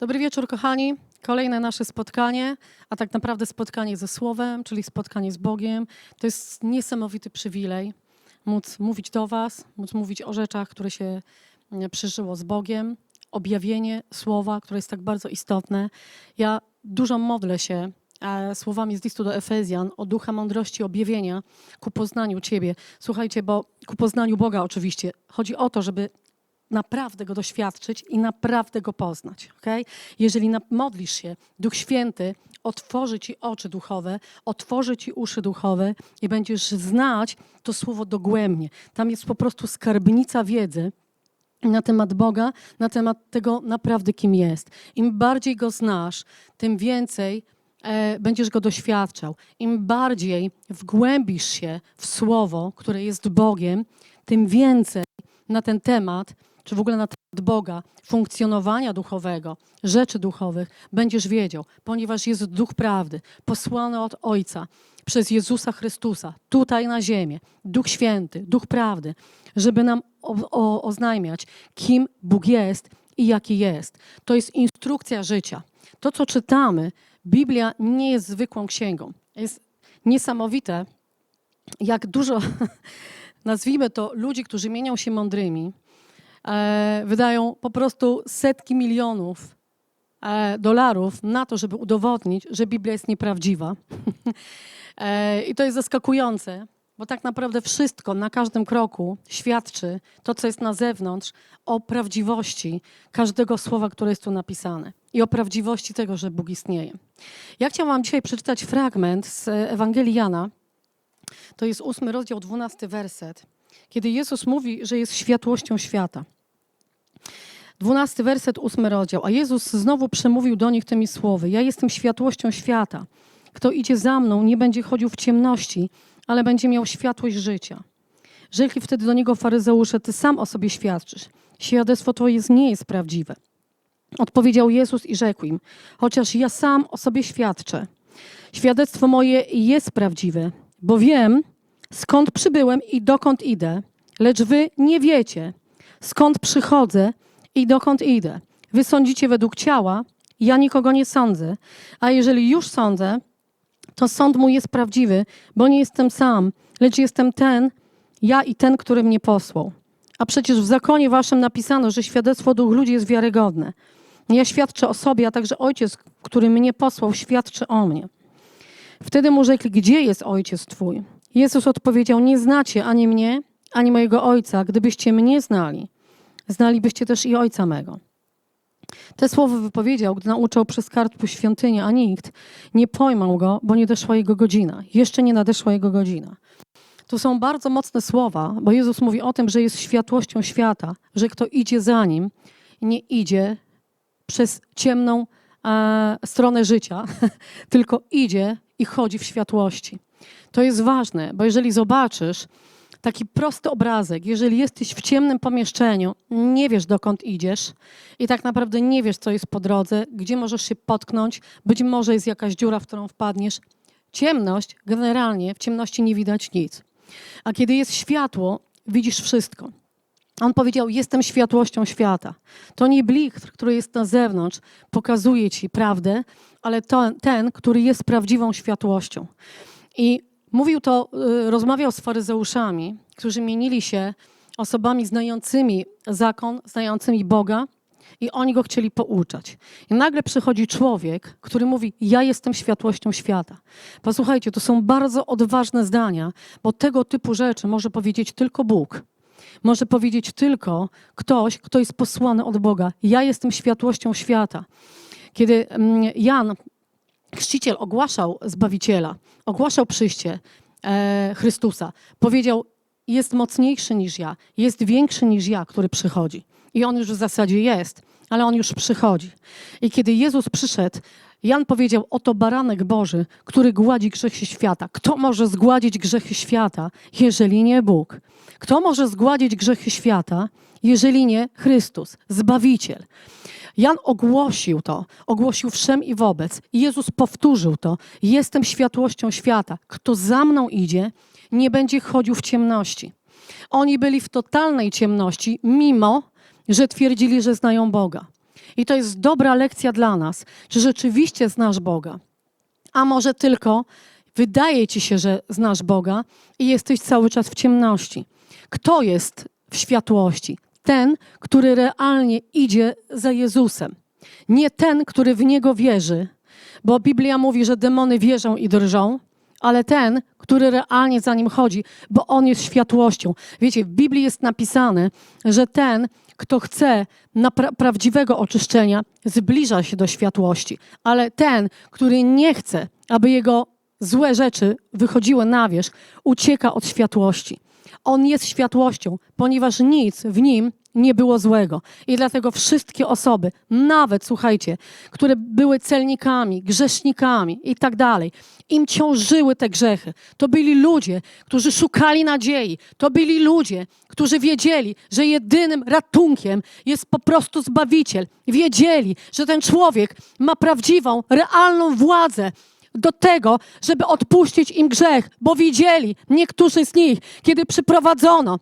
Dobry wieczór, kochani. Kolejne nasze spotkanie, a tak naprawdę spotkanie ze Słowem, czyli spotkanie z Bogiem. To jest niesamowity przywilej móc mówić do Was, móc mówić o rzeczach, które się mm, przeżyło z Bogiem, objawienie Słowa, które jest tak bardzo istotne. Ja dużo modlę się e, słowami z listu do Efezjan o ducha mądrości, objawienia ku poznaniu Ciebie. Słuchajcie, bo ku poznaniu Boga oczywiście. Chodzi o to, żeby naprawdę go doświadczyć i naprawdę go poznać. Okay? Jeżeli modlisz się, Duch Święty otworzy ci oczy duchowe, otworzy ci uszy duchowe i będziesz znać to słowo dogłębnie. Tam jest po prostu skarbnica wiedzy na temat Boga, na temat tego naprawdę, kim jest. Im bardziej go znasz, tym więcej e, będziesz go doświadczał. Im bardziej wgłębisz się w słowo, które jest Bogiem, tym więcej na ten temat, czy w ogóle na temat Boga, funkcjonowania duchowego, rzeczy duchowych, będziesz wiedział, ponieważ jest Duch Prawdy, posłany od Ojca przez Jezusa Chrystusa, tutaj na ziemię, Duch Święty, Duch Prawdy, żeby nam o, o, oznajmiać, kim Bóg jest i jaki jest. To jest instrukcja życia. To, co czytamy, Biblia nie jest zwykłą księgą. Jest niesamowite, jak dużo, nazwijmy to, ludzi, którzy mienią się mądrymi, wydają po prostu setki milionów e, dolarów na to, żeby udowodnić, że Biblia jest nieprawdziwa. e, I to jest zaskakujące, bo tak naprawdę wszystko na każdym kroku świadczy to, co jest na zewnątrz, o prawdziwości każdego słowa, które jest tu napisane i o prawdziwości tego, że Bóg istnieje. Ja chciałam Wam dzisiaj przeczytać fragment z Ewangelii Jana. To jest ósmy rozdział, dwunasty werset, kiedy Jezus mówi, że jest światłością świata. Dwunasty werset, ósmy rozdział. A Jezus znowu przemówił do nich tymi słowy: Ja jestem światłością świata. Kto idzie za mną, nie będzie chodził w ciemności, ale będzie miał światłość życia. Rzekli wtedy do niego faryzeusze: Ty sam o sobie świadczysz. Świadectwo Twoje nie jest prawdziwe. Odpowiedział Jezus i rzekł im: Chociaż ja sam o sobie świadczę, świadectwo moje jest prawdziwe, bo wiem, skąd przybyłem i dokąd idę, lecz wy nie wiecie, skąd przychodzę i dokąd idę. Wy sądzicie według ciała, ja nikogo nie sądzę, a jeżeli już sądzę, to sąd mój jest prawdziwy, bo nie jestem sam, lecz jestem ten, ja i ten, który mnie posłał. A przecież w zakonie waszym napisano, że świadectwo dwóch ludzi jest wiarygodne. Ja świadczę o sobie, a także ojciec, który mnie posłał, świadczy o mnie. Wtedy mu rzekli, gdzie jest ojciec twój? Jezus odpowiedział, nie znacie ani mnie, ani mojego ojca. Gdybyście mnie znali, znalibyście też i ojca mego. Te słowa wypowiedział, gdy nauczał przez kartpu świątynię, a nikt nie pojmał go, bo nie doszła jego godzina. Jeszcze nie nadeszła jego godzina. Tu są bardzo mocne słowa, bo Jezus mówi o tym, że jest światłością świata, że kto idzie za nim, nie idzie przez ciemną e, stronę życia, tylko idzie i chodzi w światłości. To jest ważne, bo jeżeli zobaczysz taki prosty obrazek, jeżeli jesteś w ciemnym pomieszczeniu, nie wiesz dokąd idziesz i tak naprawdę nie wiesz, co jest po drodze, gdzie możesz się potknąć, być może jest jakaś dziura, w którą wpadniesz. Ciemność, generalnie w ciemności nie widać nic. A kiedy jest światło, widzisz wszystko. On powiedział: Jestem światłością świata. To nie blichtr, który jest na zewnątrz, pokazuje ci prawdę, ale to, ten, który jest prawdziwą światłością. I mówił to, y, rozmawiał z faryzeuszami, którzy mienili się osobami znającymi zakon, znającymi Boga, i oni go chcieli pouczać. I nagle przychodzi człowiek, który mówi: Ja jestem światłością świata. Posłuchajcie, to są bardzo odważne zdania, bo tego typu rzeczy może powiedzieć tylko Bóg. Może powiedzieć tylko ktoś, kto jest posłany od Boga. Ja jestem światłością świata. Kiedy mm, Jan, chrzciciel, ogłaszał Zbawiciela, ogłaszał przyjście e, Chrystusa, powiedział: Jest mocniejszy niż ja, jest większy niż ja, który przychodzi. I on już w zasadzie jest, ale on już przychodzi. I kiedy Jezus przyszedł, Jan powiedział: Oto baranek Boży, który gładzi grzechy świata. Kto może zgładzić grzechy świata, jeżeli nie Bóg? Kto może zgładzić grzechy świata, jeżeli nie Chrystus, Zbawiciel? Jan ogłosił to, ogłosił wszem i wobec. Jezus powtórzył to. Jestem światłością świata. Kto za mną idzie, nie będzie chodził w ciemności. Oni byli w totalnej ciemności, mimo że twierdzili, że znają Boga. I to jest dobra lekcja dla nas, czy rzeczywiście znasz Boga. A może tylko wydaje ci się, że znasz Boga i jesteś cały czas w ciemności. Kto jest w światłości? Ten, który realnie idzie za Jezusem. Nie ten, który w Niego wierzy, bo Biblia mówi, że demony wierzą i drżą, ale ten, który realnie za Nim chodzi, bo On jest światłością. Wiecie, w Biblii jest napisane, że ten, kto chce pra- prawdziwego oczyszczenia, zbliża się do światłości, ale ten, który nie chce, aby jego złe rzeczy wychodziły na wierzch, ucieka od światłości. On jest światłością, ponieważ nic w nim nie było złego. I dlatego wszystkie osoby, nawet słuchajcie, które były celnikami, grzesznikami i tak dalej, im ciążyły te grzechy. To byli ludzie, którzy szukali nadziei. To byli ludzie, którzy wiedzieli, że jedynym ratunkiem jest po prostu Zbawiciel. Wiedzieli, że ten człowiek ma prawdziwą, realną władzę do tego, żeby odpuścić im grzech, bo widzieli niektórzy z nich, kiedy przyprowadzono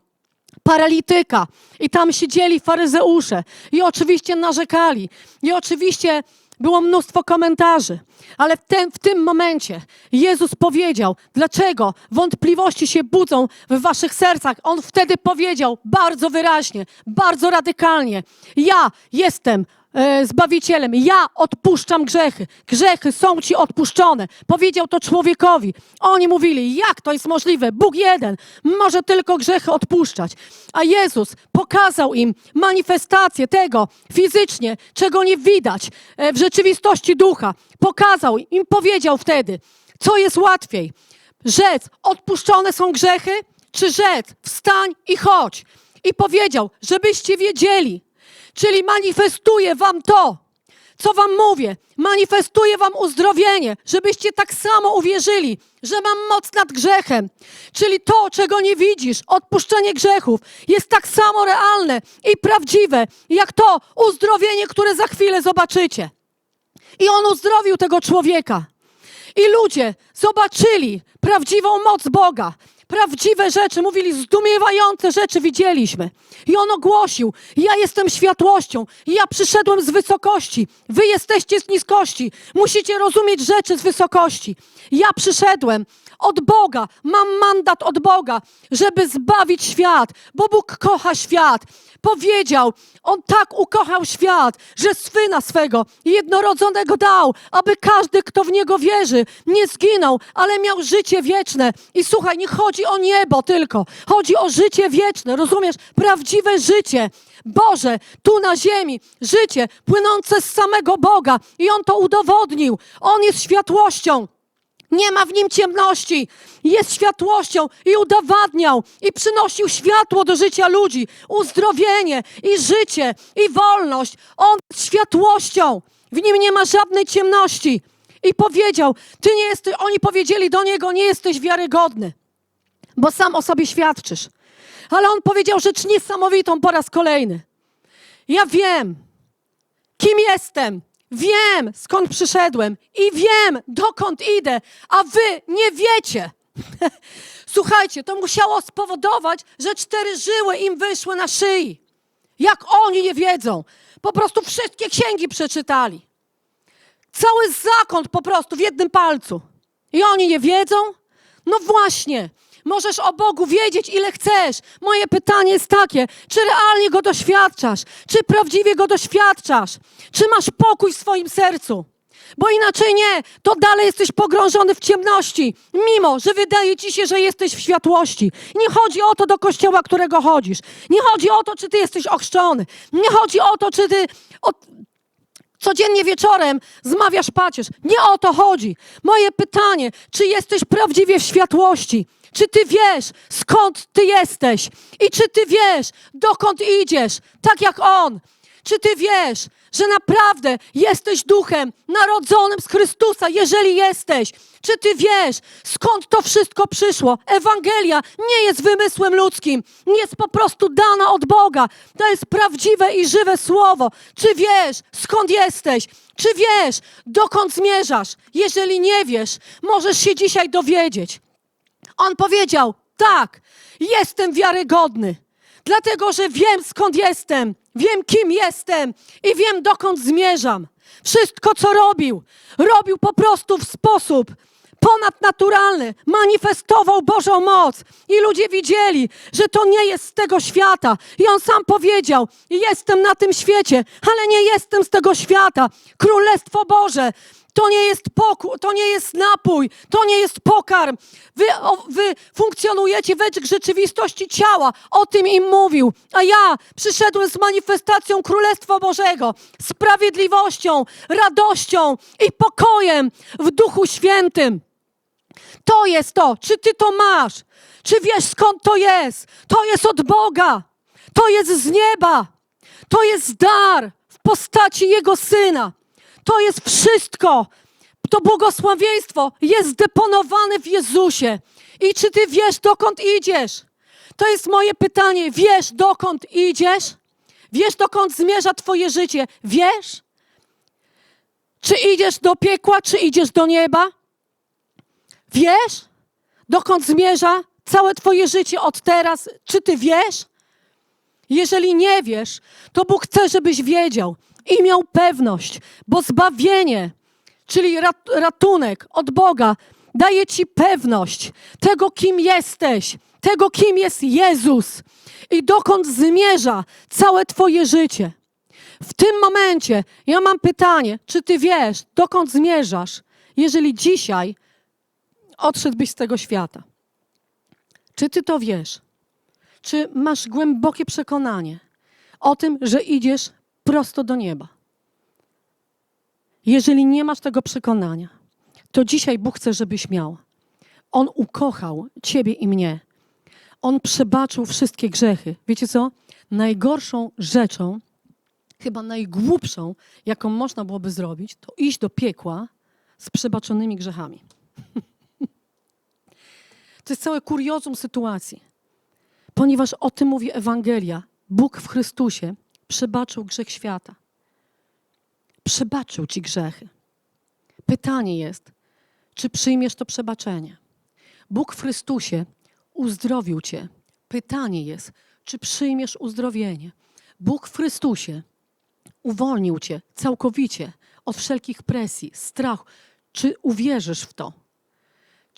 paralityka i tam siedzieli faryzeusze i oczywiście narzekali i oczywiście było mnóstwo komentarzy, ale w, tym w tym momencie Jezus powiedział, dlaczego wątpliwości się budzą w waszych sercach. On wtedy powiedział bardzo wyraźnie, bardzo radykalnie: Ja jestem Zbawicielem, ja odpuszczam grzechy. Grzechy są ci odpuszczone. Powiedział to człowiekowi. Oni mówili, jak to jest możliwe? Bóg jeden może tylko grzechy odpuszczać. A Jezus pokazał im manifestację tego fizycznie, czego nie widać e, w rzeczywistości ducha. Pokazał im, powiedział wtedy, co jest łatwiej. Rzec, odpuszczone są grzechy, czy rzec, wstań i chodź. I powiedział, żebyście wiedzieli, Czyli manifestuję wam to, co wam mówię. Manifestuję wam uzdrowienie, żebyście tak samo uwierzyli, że mam moc nad grzechem. Czyli to, czego nie widzisz, odpuszczenie grzechów, jest tak samo realne i prawdziwe, jak to uzdrowienie, które za chwilę zobaczycie. I on uzdrowił tego człowieka. I ludzie zobaczyli prawdziwą moc Boga. Prawdziwe rzeczy, mówili, zdumiewające rzeczy widzieliśmy. I on ogłosił: Ja jestem światłością, ja przyszedłem z wysokości, wy jesteście z niskości. Musicie rozumieć rzeczy z wysokości. Ja przyszedłem od Boga, mam mandat od Boga, żeby zbawić świat, bo Bóg kocha świat. Powiedział, On tak ukochał świat, że Syna swego jednorodzonego dał, aby każdy, kto w Niego wierzy, nie zginął, ale miał życie wieczne. I słuchaj, nie chodzi o niebo tylko, chodzi o życie wieczne, rozumiesz? Prawdziwe życie. Boże, tu na ziemi, życie płynące z samego Boga. I On to udowodnił. On jest światłością. Nie ma w nim ciemności. Jest światłością i udowadniał i przynosił światło do życia ludzi, uzdrowienie i życie i wolność. On jest światłością. W nim nie ma żadnej ciemności. I powiedział, ty nie jesteś, oni powiedzieli do niego, nie jesteś wiarygodny, bo sam o sobie świadczysz. Ale on powiedział rzecz niesamowitą po raz kolejny. Ja wiem, kim jestem. Wiem, skąd przyszedłem i wiem, dokąd idę, a wy nie wiecie. Słuchajcie, to musiało spowodować, że cztery żyły im wyszły na szyi. Jak oni nie wiedzą. Po prostu wszystkie księgi przeczytali. Cały zakąt po prostu w jednym palcu. I oni nie wiedzą? No właśnie. Możesz o Bogu wiedzieć, ile chcesz. Moje pytanie jest takie: czy realnie go doświadczasz? Czy prawdziwie go doświadczasz? Czy masz pokój w swoim sercu? Bo inaczej nie, to dalej jesteś pogrążony w ciemności, mimo że wydaje ci się, że jesteś w światłości. Nie chodzi o to, do kościoła, którego chodzisz. Nie chodzi o to, czy ty jesteś ochrzczony. Nie chodzi o to, czy ty codziennie wieczorem zmawiasz pacierz. Nie o to chodzi. Moje pytanie, czy jesteś prawdziwie w światłości? Czy ty wiesz, skąd ty jesteś? I czy ty wiesz, dokąd idziesz, tak jak on? Czy ty wiesz, że naprawdę jesteś duchem narodzonym z Chrystusa, jeżeli jesteś? Czy ty wiesz, skąd to wszystko przyszło? Ewangelia nie jest wymysłem ludzkim, jest po prostu dana od Boga. To jest prawdziwe i żywe słowo. Czy wiesz, skąd jesteś? Czy wiesz, dokąd zmierzasz? Jeżeli nie wiesz, możesz się dzisiaj dowiedzieć. On powiedział: Tak, jestem wiarygodny. Dlatego, że wiem skąd jestem, wiem kim jestem i wiem dokąd zmierzam. Wszystko, co robił, robił po prostu w sposób ponadnaturalny. Manifestował Bożą moc i ludzie widzieli, że to nie jest z tego świata. I on sam powiedział: Jestem na tym świecie, ale nie jestem z tego świata. Królestwo Boże to nie jest pokój, to nie jest napój, to nie jest pokarm. Wy, o, wy funkcjonujecie według rzeczywistości ciała. O tym im mówił. A ja przyszedłem z manifestacją Królestwa Bożego, sprawiedliwością, radością i pokojem w Duchu Świętym. To jest to. Czy ty to masz? Czy wiesz skąd to jest? To jest od Boga. To jest z nieba. To jest dar w postaci Jego Syna. To jest wszystko. To błogosławieństwo jest deponowane w Jezusie. I czy ty wiesz, dokąd idziesz? To jest moje pytanie. Wiesz, dokąd idziesz? Wiesz, dokąd zmierza Twoje życie? Wiesz? Czy idziesz do piekła, czy idziesz do nieba? Wiesz, dokąd zmierza całe Twoje życie od teraz? Czy Ty wiesz? Jeżeli nie wiesz, to Bóg chce, żebyś wiedział i miał pewność, bo zbawienie, czyli rat, ratunek od Boga, daje Ci pewność tego, kim jesteś, tego, kim jest Jezus i dokąd zmierza całe Twoje życie. W tym momencie ja mam pytanie, czy Ty wiesz, dokąd zmierzasz, jeżeli dzisiaj odszedłbyś z tego świata? Czy Ty to wiesz? Czy masz głębokie przekonanie o tym, że idziesz prosto do nieba? Jeżeli nie masz tego przekonania, to dzisiaj Bóg chce, żebyś miał. On ukochał Ciebie i mnie. On przebaczył wszystkie grzechy. Wiecie co? Najgorszą rzeczą, chyba najgłupszą, jaką można byłoby zrobić, to iść do piekła z przebaczonymi grzechami. To jest całe kuriozum sytuacji, ponieważ o tym mówi Ewangelia. Bóg w Chrystusie przebaczył grzech świata. Przebaczył ci grzechy. Pytanie jest, czy przyjmiesz to przebaczenie? Bóg w Chrystusie uzdrowił cię. Pytanie jest, czy przyjmiesz uzdrowienie? Bóg w Chrystusie uwolnił cię całkowicie od wszelkich presji, strachu. Czy uwierzysz w to?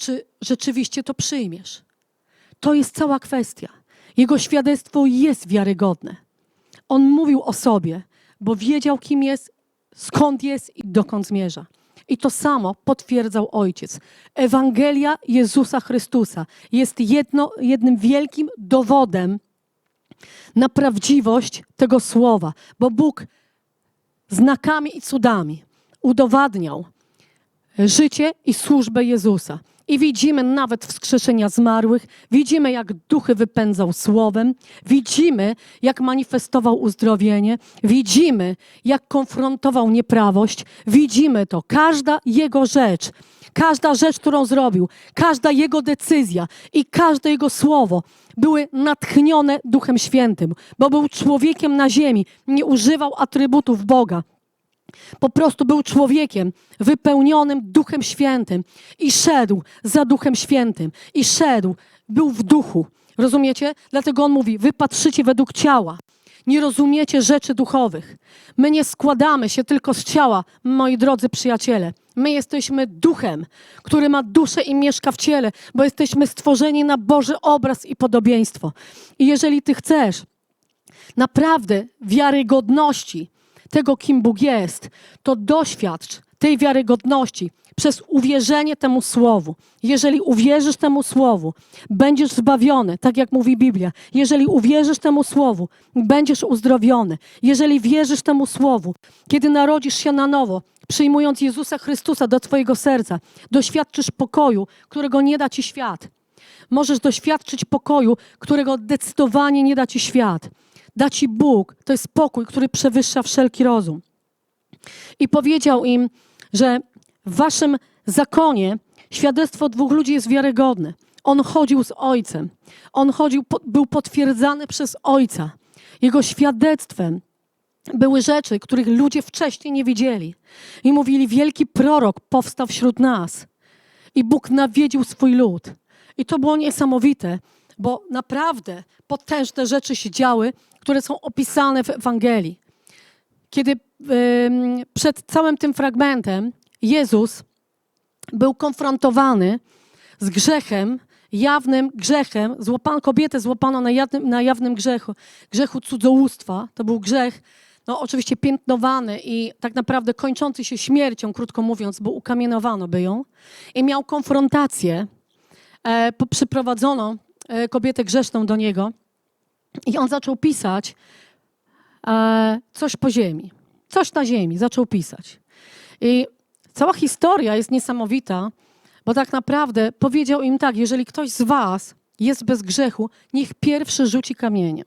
Czy rzeczywiście to przyjmiesz? To jest cała kwestia. Jego świadectwo jest wiarygodne. On mówił o sobie, bo wiedział, kim jest, skąd jest i dokąd zmierza. I to samo potwierdzał Ojciec. Ewangelia Jezusa Chrystusa jest jedno, jednym wielkim dowodem na prawdziwość tego słowa, bo Bóg znakami i cudami udowadniał życie i służbę Jezusa. I widzimy nawet wskrzeszenia zmarłych, widzimy jak duchy wypędzał słowem, widzimy jak manifestował uzdrowienie, widzimy jak konfrontował nieprawość, widzimy to. Każda jego rzecz, każda rzecz, którą zrobił, każda jego decyzja i każde jego słowo były natchnione Duchem Świętym, bo był człowiekiem na ziemi, nie używał atrybutów Boga. Po prostu był człowiekiem wypełnionym Duchem Świętym i szedł za Duchem Świętym i szedł, był w duchu. Rozumiecie? Dlatego on mówi: Wy patrzycie według ciała. Nie rozumiecie rzeczy duchowych. My nie składamy się tylko z ciała, moi drodzy przyjaciele. My jesteśmy duchem, który ma duszę i mieszka w ciele, bo jesteśmy stworzeni na Boży obraz i podobieństwo. I jeżeli ty chcesz naprawdę wiarygodności, tego, kim Bóg jest, to doświadcz tej wiarygodności przez uwierzenie temu słowu. Jeżeli uwierzysz temu słowu, będziesz zbawiony, tak jak mówi Biblia. Jeżeli uwierzysz temu słowu, będziesz uzdrowiony. Jeżeli wierzysz temu słowu, kiedy narodzisz się na nowo, przyjmując Jezusa Chrystusa do twojego serca, doświadczysz pokoju, którego nie da ci świat. Możesz doświadczyć pokoju, którego zdecydowanie nie da ci świat da ci Bóg. To jest spokój, który przewyższa wszelki rozum. I powiedział im, że w waszym zakonie świadectwo dwóch ludzi jest wiarygodne. On chodził z Ojcem. On chodził, był potwierdzany przez Ojca. Jego świadectwem były rzeczy, których ludzie wcześniej nie widzieli. I mówili, wielki prorok powstał wśród nas. I Bóg nawiedził swój lud. I to było niesamowite, bo naprawdę potężne rzeczy się działy, które są opisane w Ewangelii. Kiedy przed całym tym fragmentem Jezus był konfrontowany z grzechem, jawnym grzechem, złapano, kobietę złapano na jawnym, na jawnym grzechu, grzechu cudzołóstwa. To był grzech, no oczywiście piętnowany i tak naprawdę kończący się śmiercią, krótko mówiąc, bo ukamienowano by ją. I miał konfrontację, e, przyprowadzono kobietę grzeszną do niego i on zaczął pisać e, coś po ziemi, coś na ziemi, zaczął pisać. I cała historia jest niesamowita, bo tak naprawdę powiedział im tak, jeżeli ktoś z was jest bez grzechu, niech pierwszy rzuci kamieniem.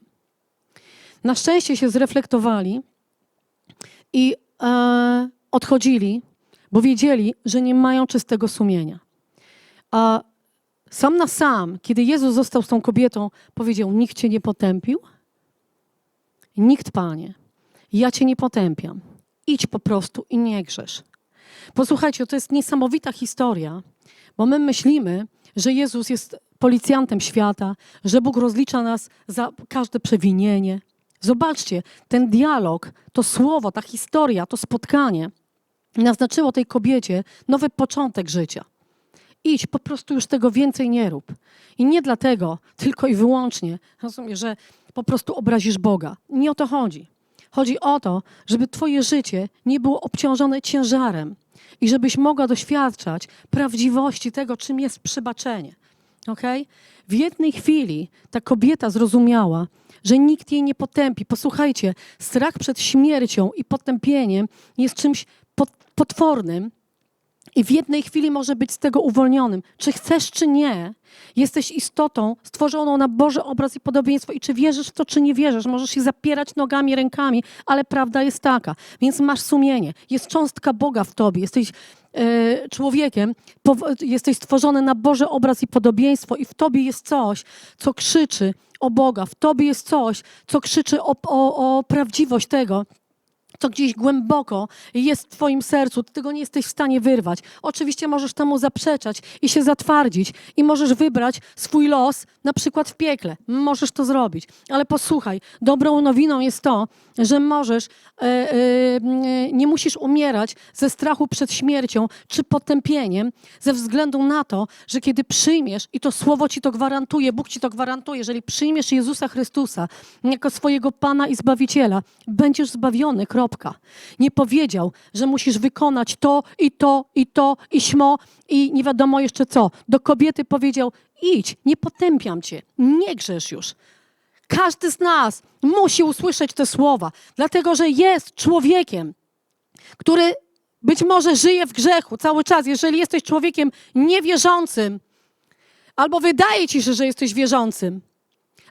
Na szczęście się zreflektowali i e, odchodzili, bo wiedzieli, że nie mają czystego sumienia. A sam na sam, kiedy Jezus został z tą kobietą, powiedział: Nikt cię nie potępił? Nikt, panie. Ja cię nie potępiam. Idź po prostu i nie grzesz. Posłuchajcie, to jest niesamowita historia, bo my myślimy, że Jezus jest policjantem świata, że Bóg rozlicza nas za każde przewinienie. Zobaczcie, ten dialog, to słowo, ta historia, to spotkanie naznaczyło tej kobiecie nowy początek życia. Idź, po prostu już tego więcej nie rób. I nie dlatego, tylko i wyłącznie, rozumiesz, że po prostu obrazisz Boga. Nie o to chodzi. Chodzi o to, żeby Twoje życie nie było obciążone ciężarem i żebyś mogła doświadczać prawdziwości tego, czym jest przebaczenie. Okay? W jednej chwili ta kobieta zrozumiała, że nikt jej nie potępi. Posłuchajcie, strach przed śmiercią i potępieniem jest czymś pot- potwornym, i w jednej chwili może być z tego uwolnionym. Czy chcesz, czy nie, jesteś istotą stworzoną na Boży obraz i podobieństwo. I czy wierzysz w to, czy nie wierzysz, możesz się zapierać nogami, rękami, ale prawda jest taka. Więc masz sumienie. Jest cząstka Boga w tobie. Jesteś e, człowiekiem, jesteś stworzony na Boży obraz i podobieństwo, i w tobie jest coś, co krzyczy o Boga. W tobie jest coś, co krzyczy o, o, o prawdziwość tego, to gdzieś głęboko jest w Twoim sercu, Ty tego nie jesteś w stanie wyrwać. Oczywiście możesz temu zaprzeczać i się zatwardzić, i możesz wybrać swój los, na przykład w piekle. Możesz to zrobić. Ale posłuchaj, dobrą nowiną jest to, że możesz, e, e, nie musisz umierać ze strachu przed śmiercią czy potępieniem, ze względu na to, że kiedy przyjmiesz, i to słowo Ci to gwarantuje, Bóg Ci to gwarantuje, jeżeli przyjmiesz Jezusa Chrystusa jako swojego Pana i Zbawiciela, będziesz zbawiony, kropka. Nie powiedział, że musisz wykonać to i to i to i śmo i nie wiadomo jeszcze co. Do kobiety powiedział, idź, nie potępiam Cię, nie grzesz już. Każdy z nas musi usłyszeć te słowa, dlatego że jest człowiekiem, który być może żyje w grzechu cały czas. Jeżeli jesteś człowiekiem niewierzącym, albo wydaje ci się, że jesteś wierzącym,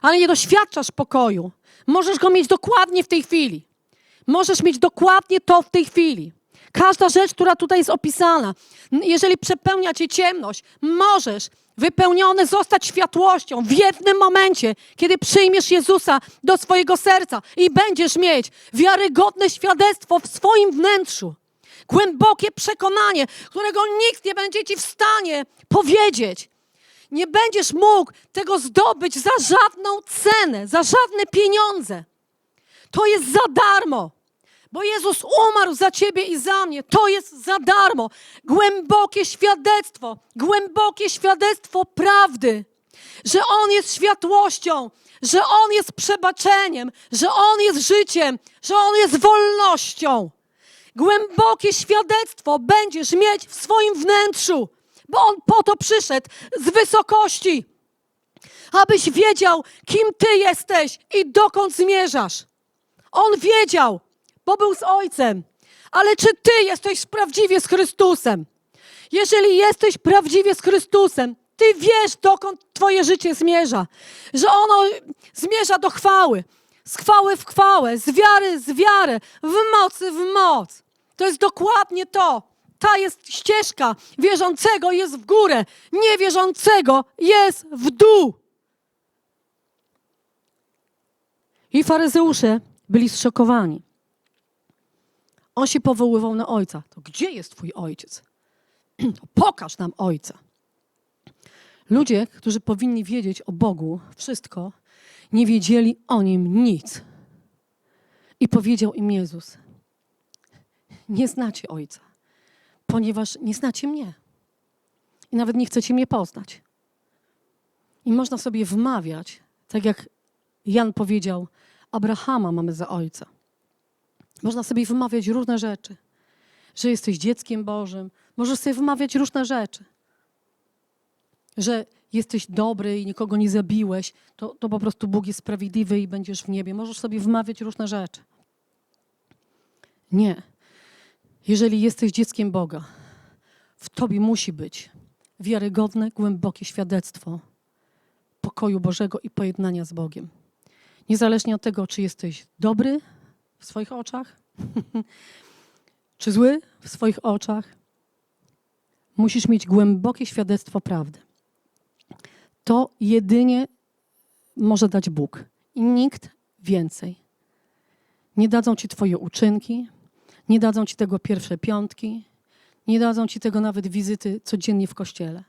ale nie doświadczasz pokoju, możesz go mieć dokładnie w tej chwili. Możesz mieć dokładnie to w tej chwili. Każda rzecz, która tutaj jest opisana, jeżeli przepełnia cię ciemność, możesz wypełniony zostać światłością w jednym momencie, kiedy przyjmiesz Jezusa do swojego serca i będziesz mieć wiarygodne świadectwo w swoim wnętrzu. Głębokie przekonanie, którego nikt nie będzie ci w stanie powiedzieć. Nie będziesz mógł tego zdobyć za żadną cenę, za żadne pieniądze. To jest za darmo. Bo Jezus umarł za ciebie i za mnie. To jest za darmo. Głębokie świadectwo, głębokie świadectwo prawdy, że On jest światłością, że On jest przebaczeniem, że On jest życiem, że On jest wolnością. Głębokie świadectwo będziesz mieć w swoim wnętrzu, bo On po to przyszedł z wysokości, abyś wiedział, kim Ty jesteś i dokąd zmierzasz. On wiedział, bo był z Ojcem. Ale czy Ty jesteś prawdziwie z Chrystusem? Jeżeli jesteś prawdziwie z Chrystusem, Ty wiesz, dokąd Twoje życie zmierza. Że ono zmierza do chwały. Z chwały w chwałę, z wiary w wiarę, w mocy w moc. To jest dokładnie to. Ta jest ścieżka. Wierzącego jest w górę, niewierzącego jest w dół. I faryzeusze byli zszokowani. On się powoływał na ojca. To gdzie jest twój ojciec? Pokaż nam ojca. Ludzie, którzy powinni wiedzieć o Bogu wszystko, nie wiedzieli o Nim nic. I powiedział im Jezus, nie znacie Ojca, ponieważ nie znacie mnie. I nawet nie chcecie mnie poznać. I można sobie wmawiać, tak jak Jan powiedział, Abrahama mamy za ojca. Można sobie wmawiać różne rzeczy, że jesteś dzieckiem Bożym. Możesz sobie wmawiać różne rzeczy, że jesteś dobry i nikogo nie zabiłeś, to, to po prostu Bóg jest sprawiedliwy i będziesz w niebie. Możesz sobie wmawiać różne rzeczy. Nie. Jeżeli jesteś dzieckiem Boga, w tobie musi być wiarygodne, głębokie świadectwo pokoju Bożego i pojednania z Bogiem. Niezależnie od tego, czy jesteś dobry w swoich oczach, czy zły w swoich oczach, musisz mieć głębokie świadectwo prawdy. To jedynie może dać Bóg i nikt więcej. Nie dadzą ci Twoje uczynki, nie dadzą ci tego pierwsze piątki, nie dadzą ci tego nawet wizyty codziennie w kościele.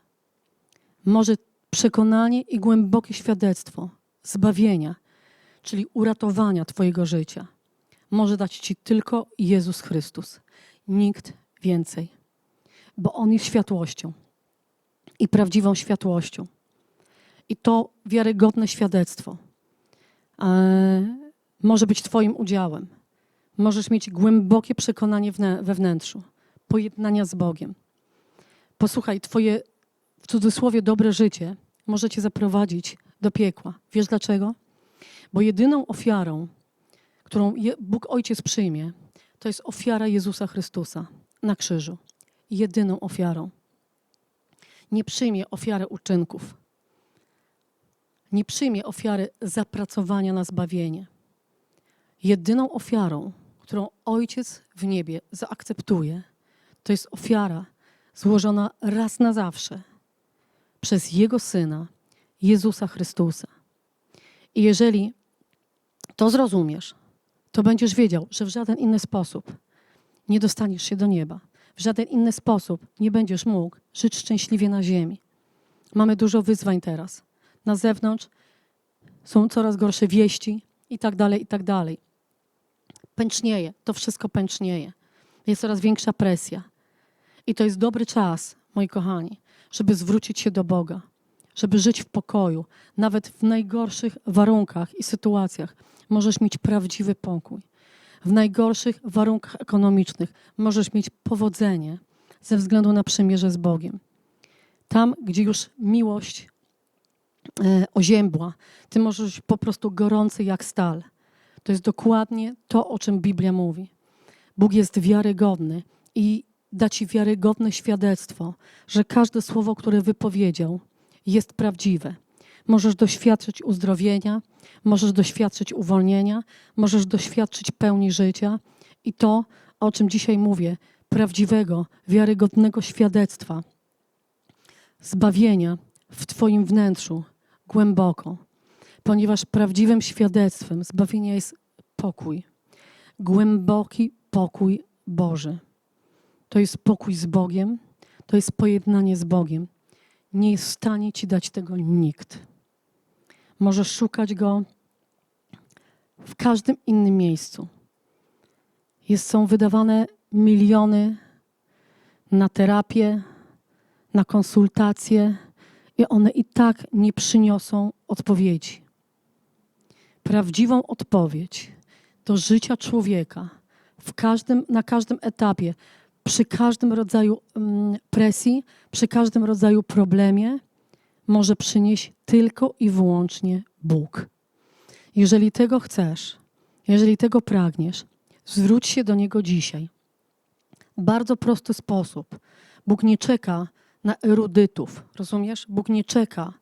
Może przekonanie i głębokie świadectwo zbawienia, czyli uratowania Twojego życia, może dać Ci tylko Jezus Chrystus. Nikt więcej. Bo On jest światłością i prawdziwą światłością. I to wiarygodne świadectwo e, może być Twoim udziałem. Możesz mieć głębokie przekonanie we wnętrzu, pojednania z Bogiem. Posłuchaj, Twoje w cudzysłowie dobre życie może Cię zaprowadzić do piekła. Wiesz dlaczego? Bo jedyną ofiarą, którą Bóg Ojciec przyjmie, to jest ofiara Jezusa Chrystusa na krzyżu. Jedyną ofiarą. Nie przyjmie ofiary uczynków. Nie przyjmie ofiary zapracowania na zbawienie. Jedyną ofiarą, którą Ojciec w niebie zaakceptuje, to jest ofiara złożona raz na zawsze przez Jego Syna, Jezusa Chrystusa. I jeżeli to zrozumiesz, to będziesz wiedział, że w żaden inny sposób nie dostaniesz się do nieba. W żaden inny sposób nie będziesz mógł żyć szczęśliwie na ziemi. Mamy dużo wyzwań teraz. Na zewnątrz są coraz gorsze wieści i tak dalej, i tak dalej. Pęcznieje, to wszystko pęcznieje. Jest coraz większa presja. I to jest dobry czas, moi kochani, żeby zwrócić się do Boga, żeby żyć w pokoju, nawet w najgorszych warunkach i sytuacjach. Możesz mieć prawdziwy pokój. W najgorszych warunkach ekonomicznych możesz mieć powodzenie ze względu na przymierze z Bogiem. Tam, gdzie już miłość e, oziębła, ty możesz być po prostu gorący jak stal. To jest dokładnie to, o czym Biblia mówi. Bóg jest wiarygodny i da ci wiarygodne świadectwo, że każde słowo, które wypowiedział, jest prawdziwe. Możesz doświadczyć uzdrowienia, możesz doświadczyć uwolnienia, możesz doświadczyć pełni życia i to, o czym dzisiaj mówię, prawdziwego, wiarygodnego świadectwa, zbawienia w Twoim wnętrzu głęboko, ponieważ prawdziwym świadectwem zbawienia jest pokój, głęboki pokój Boży. To jest pokój z Bogiem, to jest pojednanie z Bogiem. Nie jest w stanie Ci dać tego nikt. Możesz szukać Go w każdym innym miejscu. Jest, są wydawane miliony na terapię, na konsultacje i one i tak nie przyniosą odpowiedzi. Prawdziwą odpowiedź do życia człowieka w każdym, na każdym etapie, przy każdym rodzaju mm, presji, przy każdym rodzaju problemie może przynieść tylko i wyłącznie Bóg. Jeżeli tego chcesz, jeżeli tego pragniesz, zwróć się do Niego dzisiaj. Bardzo prosty sposób. Bóg nie czeka na erudytów, rozumiesz? Bóg nie czeka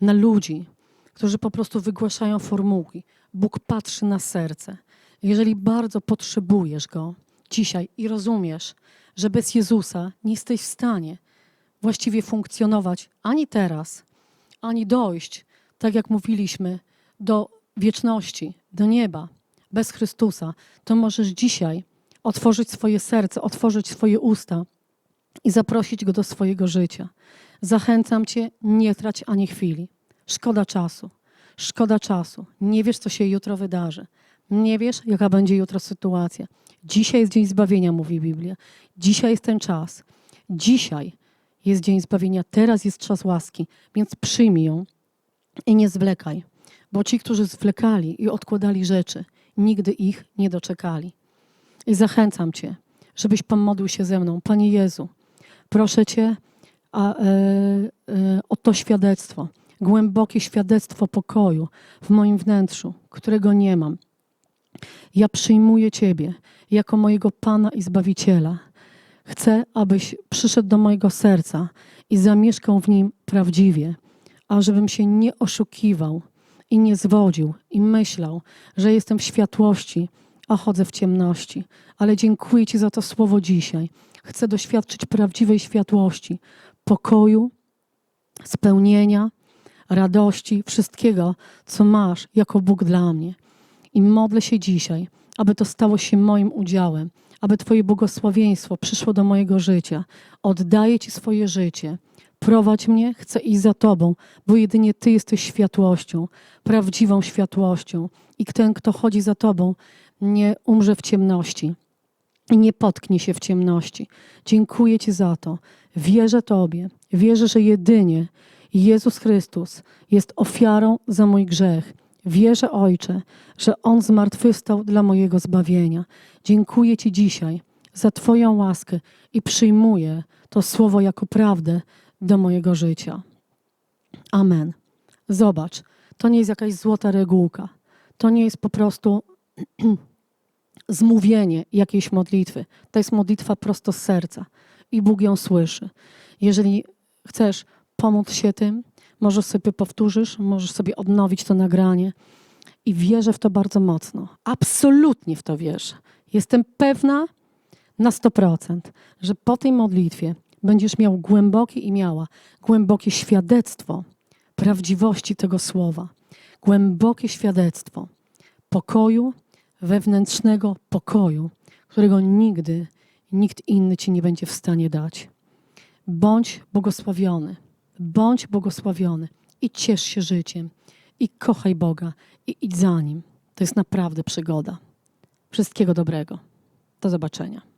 na ludzi, którzy po prostu wygłaszają formułki. Bóg patrzy na serce. Jeżeli bardzo potrzebujesz Go dzisiaj i rozumiesz, że bez Jezusa nie jesteś w stanie właściwie funkcjonować ani teraz, ani dojść, tak jak mówiliśmy, do wieczności, do nieba, bez Chrystusa, to możesz dzisiaj otworzyć swoje serce, otworzyć swoje usta i zaprosić go do swojego życia. Zachęcam cię, nie trać ani chwili. Szkoda czasu. Szkoda czasu. Nie wiesz, co się jutro wydarzy. Nie wiesz, jaka będzie jutro sytuacja. Dzisiaj jest dzień zbawienia, mówi Biblia. Dzisiaj jest ten czas. Dzisiaj jest dzień zbawienia. Teraz jest czas łaski, więc przyjmij ją i nie zwlekaj. Bo ci, którzy zwlekali i odkładali rzeczy, nigdy ich nie doczekali. I zachęcam Cię, żebyś pomodlił się ze mną. Panie Jezu, proszę Cię a, e, e, o to świadectwo, głębokie świadectwo pokoju w moim wnętrzu, którego nie mam. Ja przyjmuję Ciebie jako mojego Pana i Zbawiciela. Chcę, abyś przyszedł do mojego serca i zamieszkał w nim prawdziwie, a żebym się nie oszukiwał i nie zwodził i myślał, że jestem w światłości, a chodzę w ciemności. Ale dziękuję Ci za to słowo dzisiaj. Chcę doświadczyć prawdziwej światłości, pokoju, spełnienia, radości, wszystkiego, co masz jako Bóg dla mnie. I modlę się dzisiaj, aby to stało się moim udziałem, aby Twoje błogosławieństwo przyszło do mojego życia. Oddaję Ci swoje życie. Prowadź mnie, chcę iść za Tobą, bo jedynie Ty jesteś światłością, prawdziwą światłością. I ten, kto chodzi za Tobą, nie umrze w ciemności i nie potknie się w ciemności. Dziękuję Ci za to. Wierzę Tobie. Wierzę, że jedynie Jezus Chrystus jest ofiarą za mój grzech. Wierzę, Ojcze, że On zmartwychwstał dla mojego zbawienia. Dziękuję Ci dzisiaj za Twoją łaskę i przyjmuję to słowo jako prawdę do mojego życia. Amen. Zobacz, to nie jest jakaś złota regułka. To nie jest po prostu zmówienie jakiejś modlitwy. To jest modlitwa prosto z serca i Bóg ją słyszy. Jeżeli chcesz pomóc się tym, możesz sobie powtórzysz, możesz sobie odnowić to nagranie i wierzę w to bardzo mocno. Absolutnie w to wierzę. Jestem pewna na 100%, że po tej modlitwie będziesz miał głębokie i miała głębokie świadectwo prawdziwości tego słowa. Głębokie świadectwo pokoju, wewnętrznego pokoju, którego nigdy nikt inny ci nie będzie w stanie dać. Bądź błogosławiony, bądź błogosławiony i ciesz się życiem, i kochaj Boga, i idź za Nim. To jest naprawdę przygoda. Wszystkiego dobrego. Do zobaczenia.